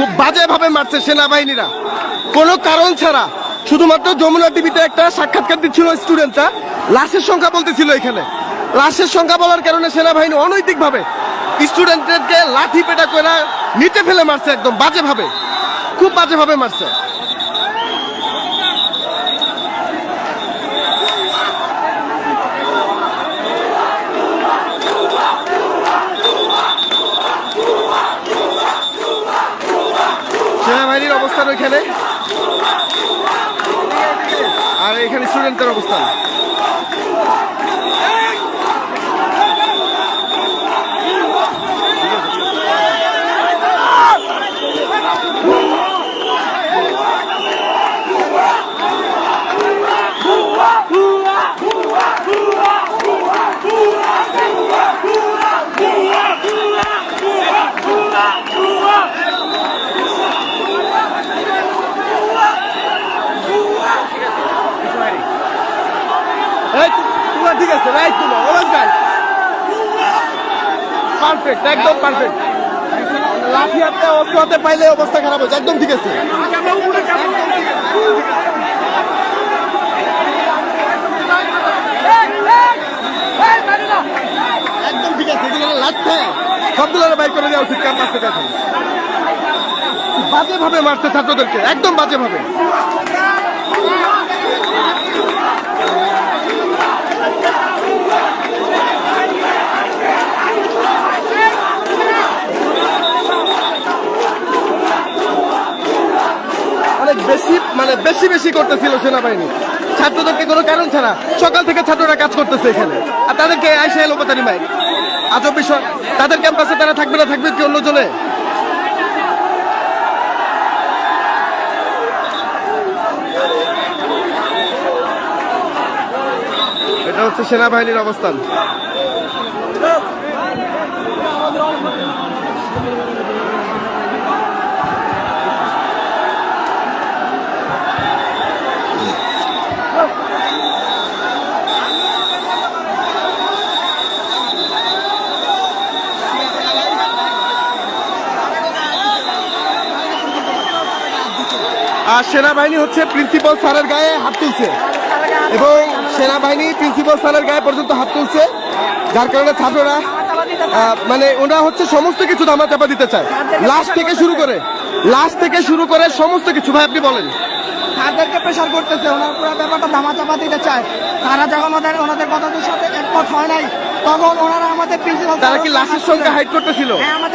খুব বাজেভাবে মারছে সেনাবাহিনীরা। কোনো কারণ ছাড়া শুধুমাত্র যমুনা টিভিতে একটা সাক্ষাৎকার দিচ্ছিল স্টুডেন্টরা। লাশের সংখ্যা বলতেছিল এখানে। লাশের সংখ্যা বলার কারণে সেনাবাহিনী অনৈতিকভাবে স্টুডেন্টদেরকে লাঠি পেটা করে নিচে ফেলে মারছে, একদম বাজেভাবে। খুব বাজেভাবে মারছে সেনাবাহিনীর অবস্থান ওইখানে। আর এখানে স্টুডেন্টের অবস্থান? আছে, রাইট তোমরা অলওয়েজ রাইট পারফেক্ট একদম পারফেক্ট লাঠি হাতে অস্ত্র হাতে পাইলে অবস্থা খারাপ হয়েছে, একদম ঠিক আছে। একদম ঠিক আছে বাইর করে মারছে ছাত্রদেরকে, একদম বাজে বেশি মানে বেশি বেশি করতেছিল সেনাবাহিনী। ছাত্রদেরকে কোনো কারণ ছাড়া সকাল থেকে ছাত্ররা কাজ করতেছে এখানে। আর তাদেরকে আইসা এলো পাতারি মাইক আজব বিষয়। তাদের ক্যাম্পাসে তারা থাকবে না, থাকবে কি অন্য জনে এটা হচ্ছে সেনাবাহিনীর অবস্থান। আর সেনাবাহিনী হচ্ছে প্রিন্সিপাল স্যারের গায়ে হাত তুলছে। এবং সেনাবাহিনী প্রিন্সিপাল স্যারের গায়ে পর্যন্ত হাত তুলছে যার কারণে ছাত্ররা মানে ওরা হচ্ছে সমস্ত কিছু ধামা চাপা দিতে চায়। লাস্ট থেকে শুরু করে লাশ থেকে শুরু করে সমস্ত কিছু। ভাই আপনি বলেন। তাদেরকে প্রেশার করতেছে ওনার পুরো ব্যাপারটা ধামা চাপা দিতে চায়। তারা যখন ওদের ওনাদের কথাদের সাথে একমত হয় নাই তখন ওনারা আমাদের প্রিন্সিপাল তারা কি লাশের সঙ্গে হাইড করতেছিল? হ্যাঁ আমাদের